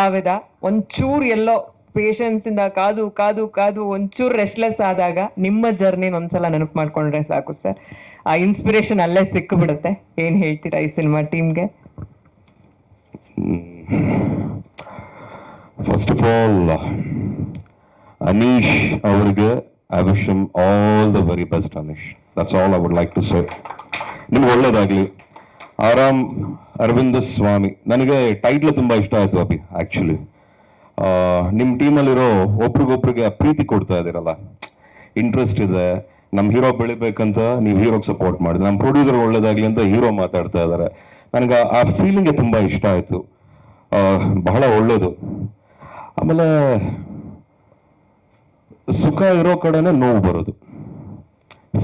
ಕಲಾವಿದ ಒಂಚೂರು ಎಲ್ಲೋ ಪೇಷನ್ಸ್ ಇಂದ ಕಾದು ಕಾದು ಕಾದು, ಒಂಚೂರು ರೆಸ್ಟ್ಲೆಸ್ ಆದಾಗ ನಿಮ್ಮ ಜರ್ನಿ ಒಂದ್ಸಲ ನೆನಪು ಮಾಡ್ಕೊಂಡ್ರೆ ಸಾಕು ಸರ್ ಆ ಇನ್ಸ್ಪಿರೇಷನ್ ಅಲ್ಲೇ ಸಿಕ್ಕಿಬಿಡುತ್ತೆ ಏನ್ ಹೇಳ್ತೀರಾ ಈ ಸಿನಿಮಾ ಟೀಮ್ಗೆ ಫಸ್ಟ್ ಆಫ್ ಆಲ್ ಅನೀಶ್ ಅವರಿಗೆ I wish all the very best Anish that's all I would like to say ನಿಮ್ಗೆ ಒಳ್ಳೇದಾಗಲಿ. ಆರಾಮ್ ಅರವಿಂದ ಸ್ವಾಮಿ. ನನಗೆ ಟೈಟ್ಲ್ ತುಂಬ ಇಷ್ಟ ಆಯಿತು ಅಭಿ ಆ್ಯಕ್ಚುಲಿ ನಿಮ್ಮ ಟೀಮಲ್ಲಿರೋ ಒಬ್ರಿಗೊಬ್ರಿಗೆ ಪ್ರೀತಿ ಕೊಡ್ತಾ ಇದ್ದೀರಲ್ಲ. ಇಂಟ್ರೆಸ್ಟ್ ಇದೆ. ನಮ್ಮ ಹೀರೋ ಬೆಳಿಬೇಕಂತ ನೀವು ಹೀರೋಗೆ ಸಪೋರ್ಟ್ ಮಾಡಿದ್ರೆ ನಮ್ಮ ಪ್ರೊಡ್ಯೂಸರ್ ಒಳ್ಳೇದಾಗಲಿ ಅಂತ ಹೀರೋ ಮಾತಾಡ್ತಾ ಇದ್ದಾರೆ ನನಗೆ ಆ ಫೀಲಿಂಗೇ ತುಂಬ ಇಷ್ಟ ಆಯಿತು. ಬಹಳ ಒಳ್ಳೇದು. ಆಮೇಲೆ ಸುಖ ಇರೋ ಕಡೆನೇ ನೋವು ಬರೋದು.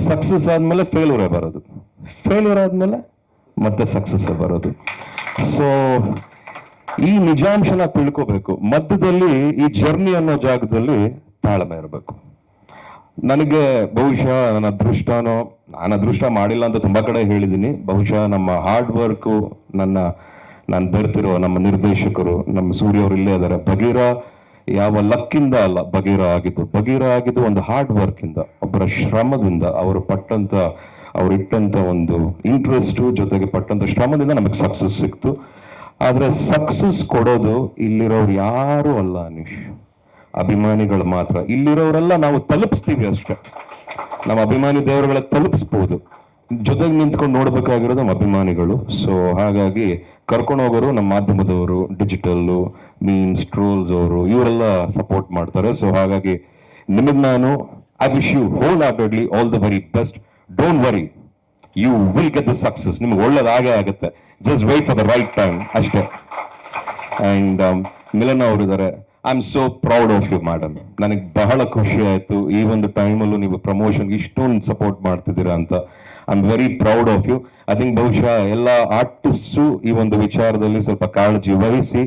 ಸಕ್ಸಸ್ ಆದಮೇಲೆ ಫೇಲ್ಯೂರೇ ಬರೋದು. ಫೇಲ್ಯೂರ್ ಆದಮೇಲೆ ಮತ್ತೆ ಸಕ್ಸಸ್ ಬರೋದು. ಸೊ ಈ ನಿಜಾಂಶನ ತಿಳ್ಕೋಬೇಕು. ಮಧ್ಯದಲ್ಲಿ ಈ ಜರ್ನಿ ಅನ್ನೋ ಜಾಗದಲ್ಲಿ ತಾಳ್ಮೆ ಇರಬೇಕು. ನನಗೆ ಬಹುಶಃ ನನ್ನ ಅದೃಷ್ಟನೋ, ನಾನು ಅದೃಷ್ಟ ಮಾಡಿಲ್ಲ ಅಂತ ತುಂಬ ಕಡೆ ಹೇಳಿದ್ದೀನಿ. ಬಹುಶಃ ನಮ್ಮ ಹಾರ್ಡ್ ವರ್ಕು ನನ್ನ, ನಾನು ಬೆರ್ತಿರೋ ನಮ್ಮ ನಿರ್ದೇಶಕರು, ನಮ್ಮ ಸೂರ್ಯ ಅವರು ಇಲ್ಲೇ ಇದ್ದಾರೆ. ಬಗೀರ ಯಾವ ಲಕ್ಕಿಂದ ಅಲ್ಲ ಬಗೀರ ಆಗಿದ್ದು. ಬಗೀರ ಆಗಿದ್ದು ಒಂದು ಹಾರ್ಡ್ ವರ್ಕಿಂದ ಒಬ್ಬರ ಶ್ರಮದಿಂದ ಅವರು ಪಟ್ಟಂತ ಅವ್ರು ಇಟ್ಟಂತ ಒಂದು ಇಂಟ್ರೆಸ್ಟು ಜೊತೆಗೆ ಪಟ್ಟಂತ ಶ್ರಮದಿಂದ ನಮಗೆ ಸಕ್ಸಸ್ ಸಿಕ್ತು. ಆದರೆ ಸಕ್ಸಸ್ ಕೊಡೋದು ಇಲ್ಲಿರೋರು ಯಾರು ಅಲ್ಲ ಅನೀಶ್. ಅಭಿಮಾನಿಗಳು ಮಾತ್ರ. ಇಲ್ಲಿರೋರೆಲ್ಲ ನಾವು ತಲುಪಿಸ್ತೀವಿ ಅಷ್ಟೇ. ನಮ್ಮ ಅಭಿಮಾನಿ ದೇವರುಗಳ ತಲುಪಿಸ್ಬೋದು. ಜೊತೆಗೆ ನಿಂತ್ಕೊಂಡು ನೋಡಬೇಕಾಗಿರೋದು ನಮ್ಮ ಅಭಿಮಾನಿಗಳು. ಸೊ ಹಾಗಾಗಿ ಕರ್ಕೊಂಡು ಹೋಗೋರು ನಮ್ಮ ಮಾಧ್ಯಮದವರು ಡಿಜಿಟಲ್ಲು ಮೀನ್ಸ್ ಟ್ರೋಲ್ಸ್ ಅವರು, ಇವರೆಲ್ಲ ಸಪೋರ್ಟ್ ಮಾಡ್ತಾರೆ. ಸೊ ಹಾಗಾಗಿ ನಿಮಗೆ ನಾನು I wish you wholeheartedly all the very best don't worry you will get the success ನಿಮ್ಗೆ ಒಳ್ಳೇದಾಗೇ ಆಗುತ್ತೆ. Just wait for the right time ಅಷ್ಟೇ. ಆ್ಯಂಡ್ ಮಿಲನ್ ಅವರು ಇದ್ದಾರೆ I am so proud of you madam ನನಗೆ ಬಹಳ ಖುಷಿ ಆಯಿತು. ಈ ಒಂದು ಟೈಮಲ್ಲೂ ನೀವು ಪ್ರಮೋಷನ್ಗೆ ಇಷ್ಟೊಂದು ಸಪೋರ್ಟ್ ಮಾಡ್ತಿದ್ದೀರಾ ಅಂತ. I am very proud of you I think ಬಹುಶಃ ಎಲ್ಲ ಆರ್ಟಿಸ್ಟು ಈ ಒಂದು ವಿಚಾರದಲ್ಲಿ ಸ್ವಲ್ಪ ಕಾಳಜಿ ವಹಿಸಿ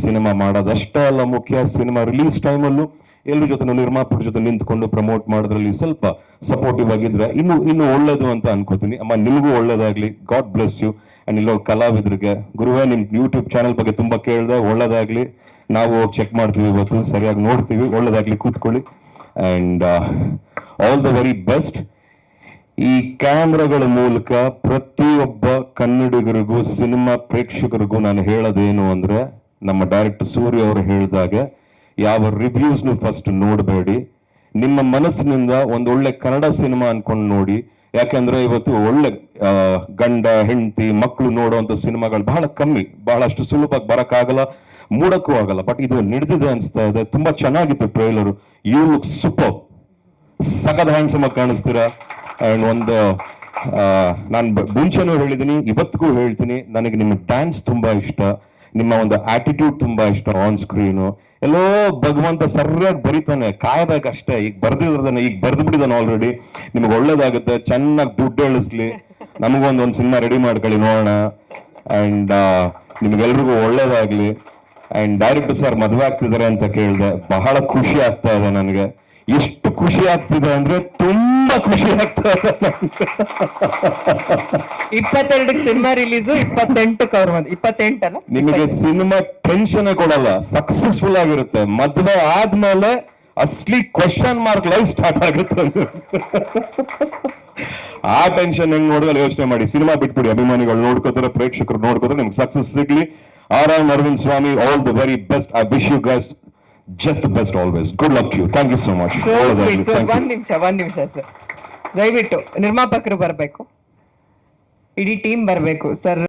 ಸಿನಿಮಾ ಮಾಡೋದಷ್ಟೇ ಅಲ್ಲ ಮುಖ್ಯ. ಸಿನಿಮಾ ರಿಲೀಸ್ ಟೈಮಲ್ಲೂ ಎಲ್ಲರ ಜೊತೆ ನಿರ್ಮಾಪಕರ ಜೊತೆ ನಿಂತ್ಕೊಂಡು ಪ್ರಮೋಟ್ ಮಾಡೋದ್ರಲ್ಲಿ ಸ್ವಲ್ಪ ಸಪೋರ್ಟಿವ್ ಆಗಿದ್ರೆ ಇನ್ನು ಇನ್ನು ಒಳ್ಳೇದು ಅಂತ ಅನ್ಕೋತೀನಿ. ಅಮ್ಮ, ನಿಮಗೂ ಒಳ್ಳೇದಾಗ್ಲಿ. ಗಾಡ್ ಬ್ಲೆಸ್ ಯು ಅಂಡ್ ಇಲ್ಲೋ ಕಲಾವಿದ್ರಿಗೆ, ಗುರುವೇ, ನಿಮ್ ಯೂಟ್ಯೂಬ್ ಚಾನಲ್ ಬಗ್ಗೆ ತುಂಬಾ ಕೇಳಿದೆ ಒಳ್ಳೇದಾಗ್ಲಿ. ನಾವು ಹೋಗಿ ಚೆಕ್ ಮಾಡ್ತೀವಿ ಇವತ್ತು. ಸರಿಯಾಗಿ ನೋಡ್ತೀವಿ. ಒಳ್ಳೇದಾಗ್ಲಿ ಕೂತ್ಕೊಳ್ಳಿ. And all the very best ಈ ಕ್ಯಾಮ್ರಾಗಳ ಮೂಲಕ ಪ್ರತಿಯೊಬ್ಬ ಕನ್ನಡಿಗರಿಗೂ, ಸಿನಿಮಾ ಪ್ರೇಕ್ಷಕರಿಗೂ ನಾನು ಹೇಳೋದೇನು ಅಂದ್ರೆ ನಮ್ಮ ಡೈರೆಕ್ಟರ್ ಸೂರ್ಯ ಅವರು ಹೇಳಿದಾಗೆ, ಯಾವ ರಿವ್ಯೂಸ್ನು ಫಸ್ಟ್ ನೋಡಬೇಡಿ. ನಿಮ್ಮ ಮನಸ್ಸಿನಿಂದ ಒಂದು ಒಳ್ಳೆ ಕನ್ನಡ ಸಿನಿಮಾ ಅನ್ಕೊಂಡು ನೋಡಿ. ಯಾಕೆಂದ್ರೆ ಇವತ್ತು ಒಳ್ಳೆ ಗಂಡ, ಹೆಂಡತಿ ಮಕ್ಕಳು ನೋಡುವಂತ ಸಿನಿಮಾಗಳು ಬಹಳ ಕಮ್ಮಿ. ಬಹಳಷ್ಟು ಸುಲಭವಾಗಿ ಬರಕ್ಕಾಗಲ್ಲ, ಮೂಡಕ್ಕೂ ಆಗಲ್ಲ. ಬಟ್ ಇದು ನಡೆದಿದೆ ಅನಿಸ್ತಾ ಇದೆ. ತುಂಬಾ ಚೆನ್ನಾಗಿತ್ತು ಟ್ರೈಲರ್ ಯು ಲುಕ್ ಸೂಪರ್ ಸಖದ ಹ್ಯಾಂಡ್ಸಮ್ ಕಾಣಿಸ್ತೀರಾ? ಅಂಡ್ ಒಂದು ನಾನು ಮುಂಚೆನೂ ಹೇಳಿದ್ದೀನಿ ಇವತ್ತಿಗೂ ಹೇಳ್ತೀನಿ. ನನಗೆ ನಿಮ್ಮ ಡ್ಯಾನ್ಸ್ ತುಂಬಾ ಇಷ್ಟ. ನಿಮ್ಮ ಒಂದು ಆಟಿಟ್ಯೂಡ್ ತುಂಬಾ ಇಷ್ಟ ಆನ್ ಸ್ಕ್ರೀನು ಎಲ್ಲೋ ಭಗವಂತ ಸರಿಯಾಗಿ ಬರೀತಾನೆ ಕಾಯ್ಬೇಕಷ್ಟೇ ಈಗ ಬರ್ದಿದ್ದಾನೆ ಈಗ ಬರ್ದು ಬಿಟ್ಟಿದ್ದಾನೆ ಆಲ್ರೆಡಿ ನಿಮ್ಗೆ ಒಳ್ಳೇದಾಗುತ್ತೆ, ಚೆನ್ನಾಗಿ ದುಡ್ಡು ಎಳಿಸ್ಲಿ. ನಮಗೊಂದು ಒಂದು ಸಿನಿಮಾ ರೆಡಿ ಮಾಡ್ಕೊಳ್ಳಿ, ನೋಡೋಣ. ಅಂಡ್ ನಿಮ್ಗೆಲ್ರಿಗೂ ಒಳ್ಳೇದಾಗ್ಲಿ. ಅಂಡ್ ಡೈರೆಕ್ಟರ್ ಸರ್ ಮದುವೆ ಆಗ್ತಿದ್ದಾರೆ ಅಂತ ಕೇಳಿದೆ. ಬಹಳ ಖುಷಿ ಆಗ್ತಾ ಇದೆ ನನಗೆ. ಎಷ್ಟು ಖುಷಿ ಆಗ್ತಿದೆ ಅಂದ್ರೆ ತುಂಬಾ ಖುಷಿ ಆಗ್ತಾ. ಇಪ್ಪತ್ತೆರಡಕ್ಕೆ ಸಿನಿಮಾ ರಿಲೀಸ್ ಇಪ್ಪತ್ತೆಂಟಕ್ಕೆ ಅವ್ರ ಮದ್ ಇಪ್ಪತ್ತೆಂಟಲ್ಲ? ನಿಮಗೆ ಸಿನಿಮಾ ಟೆನ್ಷನ್ ಕೊಡಲ್ಲ ಸಕ್ಸಸ್ಫುಲ್ ಆಗಿರುತ್ತೆ. ಮದುವೆ ಆದ್ಮೇಲೆ ಅಸ್ಲಿ ಕ್ವಶನ್ ಮಾರ್ಕ್ ಲೈಫ್ ಸ್ಟಾರ್ಟ್ ಆಗುತ್ತೆ ಆ ಟೆನ್ಷನ್ ಹೆಂಗ್ ನೋಡಿದ್ರೆ ಯೋಚನೆ ಮಾಡಿ. ಸಿನಿಮಾ ಬಿಟ್ಬಿಡಿ ಅಭಿಮಾನಿಗಳು ನೋಡ್ಕೋತಾರೆ ಪ್ರೇಕ್ಷಕರು ನೋಡ್ಕೋತಾರೆ ನಿಮ್ಗೆ ಸಕ್ಸಸ್ ಸಿಗ್ಲಿ. R R Aravind Swamy all the very best I wish you guys just the best always good luck you thank you so much ಒಂದ್ ನಿಮಿಷ ಒಂದ್ ನಿಮಿಷ ಸರ್. ದಯವಿಟ್ಟು ನಿರ್ಮಾಪಕರು ಬರಬೇಕು. ಇಡೀ ಟೀಮ್ ಬರಬೇಕು. ಸರ್